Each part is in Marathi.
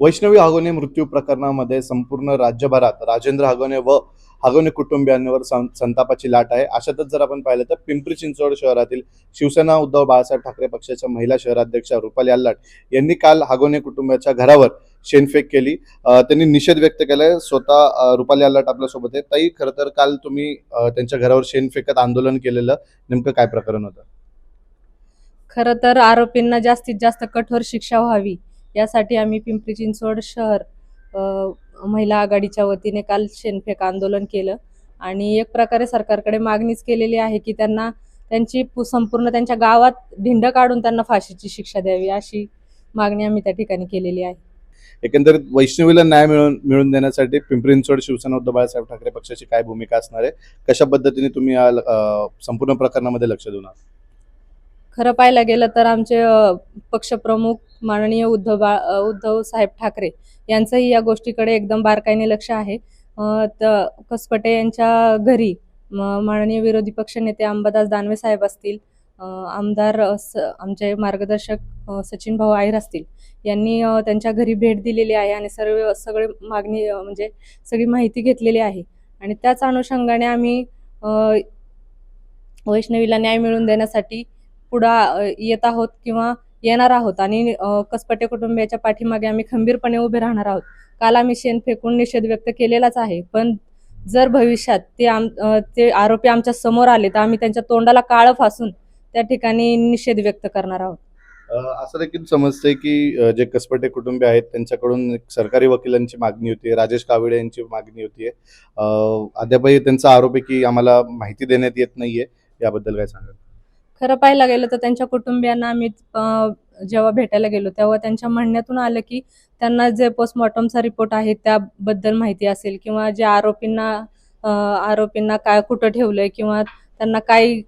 वैष्णवी हागोने मृत्यू प्रकरणामध्ये संपूर्ण राज्यभरात राजेंद्र हागोने व हागोने कुटुंबियांवर संतापाची लाट आहे. अशातच जर आपण पाहिलं तर पिंपरी चिंचवड शहरातील शिवसेना उद्धव बाळासाहेब ठाकरे पक्षाच्या महिला शहराध्यक्षा रुपाली अल्लाट यांनी काल हागोने कुटुंबाच्या घरावर शेणफेक केली. त्यांनी निषेध व्यक्त केलाय. स्वतः रुपाली अल्लाट आपल्यासोबत आहे ताई खरं तर काल तुम्ही त्यांच्या घरावर शेणफेकत आंदोलन केलेलं नेमकं काय प्रकरण होतं? खरं तर आरोपींना जास्तीत जास्त कठोर शिक्षा व्हावी. यासाठी आम्ही पिंपरी चिंचवड शहर महिला आघाडीच्या वतीने काल शेणफेक आंदोलन केलं. आणि एक प्रकारे सरकारकडे मागणीच केलेली आहे की त्यांना त्यांची पु- संपूर्ण त्यांच्या गावात ढिंड काढून त्यांना फाशीची शिक्षा द्यावी अशी मागणी आम्ही त्या ठिकाणी केलेली आहे. एकंदरीत वैष्णवीला न्याय मिळून मिळवून देण्यासाठी पिंपरी चिंचवड शिवसेना उद्धव बाळासाहेब ठाकरे पक्षाची काय भूमिका असणार आहे? कशा पद्धतीने तुम्ही या संपूर्ण प्रकरणामध्ये लक्ष देणार खरं पाहायला गेलं तर आमचे पक्षप्रमुख माननीय उद्धव बा उद्धव साहेब ठाकरे यांचंही या गोष्टीकडे एकदम बारकाईने लक्ष आहे. तर कसपटे यांच्या घरी म- माननीय विरोधी पक्षनेते अंबादास दानवे साहेब असतील आमदार स आमचे मार्गदर्शक सचिन भाऊ आहेर असतील यांनी त्यांच्या घरी भेट दिलेली आहे आणि सर्व सगळे मागणी म्हणजे सगळी माहिती घेतलेली आहे. आणि त्याच अनुषंगाने आम्ही वैष्णवीला न्याय मिळवून देण्यासाठी पुढं येत आहोत किंवा येणार आहोत आणि कसपटे कुटुंबियाच्या पाठीमागे आम्ही खंबीरपणे उभे राहणार आहोत. काल आम्ही शेण फेकून निषेध व्यक्त केलेलाच आहे पण जर भविष्यात ते आम ते आरोपी आमच्यासमोर आले तर आम्ही त्यांच्या तोंडाला काळं फासून त्या ठिकाणी निषेध व्यक्त करणार आहोत. असं देखील समजतंय की जे कसपटे कुटुंबे आहेत त्यांच्याकडून सरकारी वकिलांची मागणी होती राजेश कावडे यांची मागणी होती अद्यापही त्यांचा आरोप आहे की आम्हाला माहिती देण्यात येत नाहीये याबद्दल काय सांगाल? खरं पाहायला गेलं तर त्यांच्या कुटुंबियांना आम्ही जेव्हा भेटायला गेलो तेव्हा त्यांच्या म्हणण्यातून आलं की त्यांना जे पोस्टमॉर्टमचा रिपोर्ट आहे त्याबद्दल माहिती असेल किंवा जे आरोपींना आरोपींना काय कुठं ठेवलंय किंवा त्यांना काय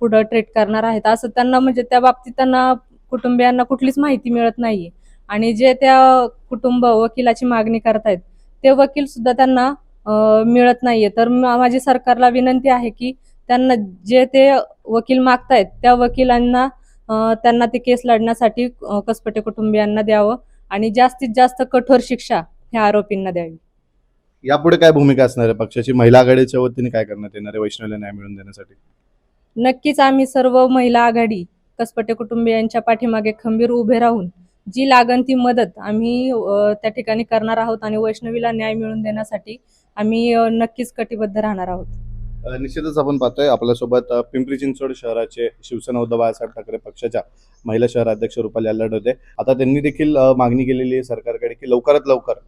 पुढं ट्रीट करणार आहेत असं त्यांना म्हणजे त्या बाबतीत त्यांना कुटुंबियांना कुठलीच माहिती मिळत नाहीये. आणि जे त्या कुटुंब वकिलाची मागणी करतायत ते वकील सुद्धा त्यांना मिळत नाहीये. तर माझी सरकारला विनंती आहे की त्यांना जे ते वकील मागतायत त्या वकिलांना त्यांना ते केस लढण्यासाठी कसपटे कुटुंबियांना द्यावं आणि जास्तीत जास्त कठोर शिक्षा ह्या आरोपींना द्यावी. यापुढे काय भूमिका असणार आहे? पक्षाची महिला आघाडीच्या वतीने काय करण्यात येणार आहे? वैष्णवीला न्याय मिळवून देण्यासाठी? नक्कीच आम्ही सर्व महिला आघाडी कसपटे कुटुंबियांच्या पाठीमागे खंबीर उभे राहून जी लागन ती मदत आम्ही त्या ठिकाणी करणार आहोत आणि वैष्णवीला न्याय मिळवून देण्यासाठी आम्ही नक्कीच कटिबद्ध राहणार आहोत. निश्चितच आपण पाहतोय आपल्यासोबत पिंपरी चिंचवड शहराचे शिवसेना उद्धव बाळासाहेब ठाकरे पक्षाच्या महिला शहर अध्यक्ष रुपाली अल्लाड होते. आता त्यांनी देखील मागणी केलेली आहे सरकारकडे की लवकरात लवकर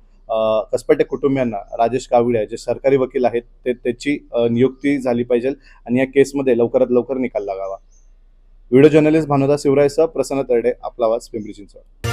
कसपटे कुटुंबियांना राजेश कावडे जे सरकारी वकील आहेत ते त्याची नियुक्ती झाली पाहिजे आणि या केसमध्ये लवकरात लवकर निकाल लागावा. व्हिडिओ जर्नलिस्ट भानुदास शिवरायसह प्रसन्न तरडे आपला आवाज पिंपरी चिंचवड.